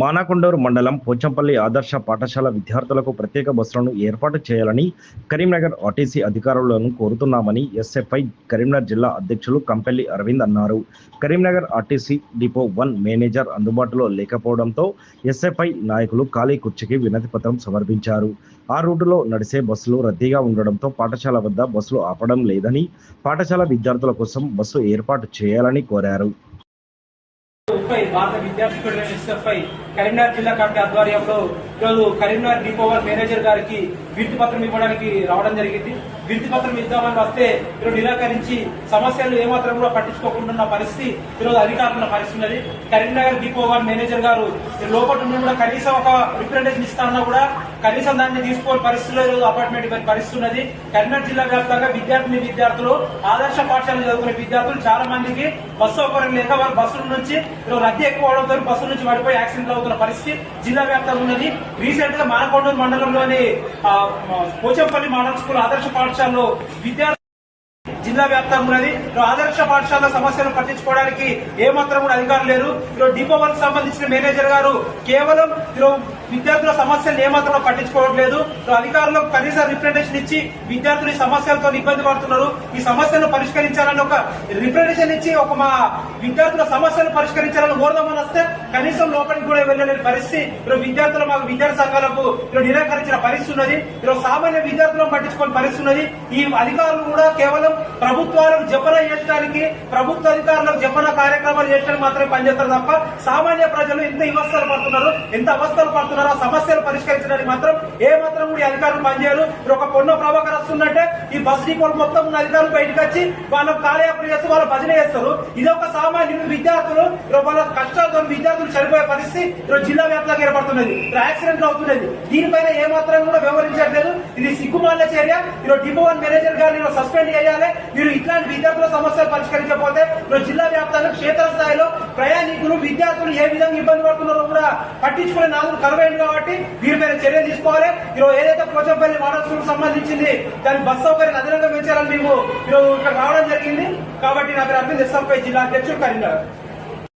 మానకొండూరు మండలం పోచంపల్లి ఆదర్శ పాఠశాల విద్యార్థులకు ప్రత్యేక బస్సులను ఏర్పాటు చేయాలని కరీంనగర్ ఆర్టీసీ అధికారులను కోరుతున్నామని ఎస్ఎఫ్ఐ కరీంనగర్ జిల్లా అధ్యక్షులు కంపెల్లి అరవింద్ అన్నారు. Karimnagar RTC depot one manager అందుబాటులో లేకపోవడంతో ఎస్ఎఫ్ఐ నాయకులు ఖాళీ కుర్చీకి వినతి పత్రం సమర్పించారు. ఆ రూటులో నడిచే బస్సులు రద్దీగా ఉండడంతో పాఠశాల వద్ద బస్సులు ఆపడం లేదని పాఠశాల విద్యార్థుల కోసం బస్సు ఏర్పాటు చేయాలని కోరారు. ముప్పై భారత విద్యార్థి ఎస్ఎఫ్ఐ కరీంనగర్ జిల్లా కమిటీ ఆధ్వర్యంలో ఈరోజు కరీంనగర్ డిపోవర్ మేనేజర్ గారికి విద్యుత్ పత్రం ఇవ్వడానికి రావడం జరిగింది. విద్యుత్ పత్రం ఇద్దామని వస్తే ఈరోజు నిరాకరించి సమస్యలు ఏమాత్రం కూడా పట్టించుకోకుండా ఉన్న పరిస్థితి ఈరోజు అధికారుల పరిస్థితి ఉన్నది కరీంనగర్ డిపోవర్ మేనేజర్ గారు లోపల నుండి కూడా కనీసం ఒక రిప్రజెంటేషన్ ఇస్తానన్నా కూడా కనీసం దాన్ని తీసుకోని పరిస్థితిలో ఈరోజు అపార్ట్మెంట్ ఇవ్వని పరిస్థితి ఉన్నది కరీంనగర్ జిల్లా వ్యాప్తంగా విద్యార్థిని విద్యార్థులు ఆదర్శ పాఠశాల చదువుకునే విద్యార్థులు చాలా మందికి బస్సు సౌకర్యం లేక వారి బస్సుల నుంచి ఈరోజు రద్దీ ఎక్కువ అవడంతో బస్సుల నుంచి పడిపోయి యాక్సిడెంట్లు అవుతున్న పరిస్థితి జిల్లా వ్యాప్తంగా ఉన్నది. రీసెంట్గా మానకొండూరు మండలంలోని పోచంపల్లి మోడల్ స్కూల్ ఆదర్శ పాఠశాలలో విద్యార్థులు జిల్లా వ్యాప్తంగా ఉన్నది. ఆదర్శ పాఠశాల సమస్యలు పట్టించుకోవడానికి ఏమాత్రం కూడా అధికారులు లేరు. ఈరోజు డిపో సంబంధించిన మేనేజర్ గారు కేవలం ఈరోజు విద్యార్థుల సమస్యలు ఏమాత్రం పట్టించుకోవట్లేదు. అధికారులకు కనీస రిప్రజెంటేషన్ ఇచ్చి విద్యార్థులు ఈ సమస్యలతో ఇబ్బంది పడుతున్నారు. ఈ సమస్యను పరిష్కరించాలని ఒక రిప్రజెంటేషన్ ఇచ్చి ఒక మా విద్యార్థుల సమస్యలను పరిష్కరించాలని కోరదామని వస్తే కనీసం లోపలికి కూడా వెళ్ళలేని పరిస్థితి. ఈరోజు విద్యార్థులు మాకు విద్యార్థి సంఘాలకు ఈరోజు నిరాకరించిన పరిస్థితి ఉన్నది. ఈరోజు సామాన్య విద్యార్థులను పట్టించుకునే పరిస్థితి ఉన్నది. ఈ అధికారులు కూడా కేవలం ప్రభుత్వాలకు జపన చేయడానికి ప్రభుత్వ అధికారులకు జపన కార్యక్రమాలు చేయడానికి మాత్రమే పనిచేస్తారు తప్ప సామాన్య ప్రజలు ఎంత ఇవస్థలు పడుతున్నారు ఎంత అవస్థలు పడుతున్నారు ఆ సమస్యలు పరిష్కరించడానికి మాత్రం ఏ మాత్రం కూడా ఈ అధికారులు పనిచేయరు. ఇప్పుడు ఒక పొన్న ప్రభాకర్ వస్తుందంటే ఈ బస్ డిపోలు మొత్తం ఉన్న అధికారులు బయటకు వచ్చి వాళ్ళకు కాలయాపన చేస్తూ వాళ్ళు భజన చేస్తారు. ఇది ఒక సామాన్యులు విద్యార్థులు వాళ్ళ కష్టాలతో విద్యార్థులు చనిపోయే పరిస్థితి ఈరోజు జిల్లా వ్యాప్తంగా ఏర్పడుతున్నది. ఈరోజు యాక్సిడెంట్లు అవుతున్నది. దీనిపైన ఏ మాత్రం కూడా వ్యవహరించట్లేదు ఇది సిగ్గుమాల చర్య. ఈరోజు డిపో వన్ మేనేజర్ గారిని సస్పెండ్ చేయాలి. మీరు ఇట్లాంటి విద్యార్థుల సమస్యలు పరిష్కరించకపోతే ఈరోజు జిల్లా వ్యాప్తంగా క్షేత్రస్థాయిలో ప్రయాణికులు విద్యార్థులు ఏ విధంగా ఇబ్బంది పడుతున్నారో కూడా పట్టించుకునే నాలుగు కరువైంది కాబట్టి వీరి మీద చర్య తీసుకోవాలి. ఈరోజు ఏదైతే పోచంపల్లి మోడల్ స్కూల్ సంబంధించింది దాని బస్ సౌకర్యం అదనంగా పెంచాలని మేము ఈరోజు ఇక్కడ రావడం జరిగింది. కాబట్టి నా అర్థం అరవింద్ జిల్లా అధ్యక్షుడు కరీంనగర్.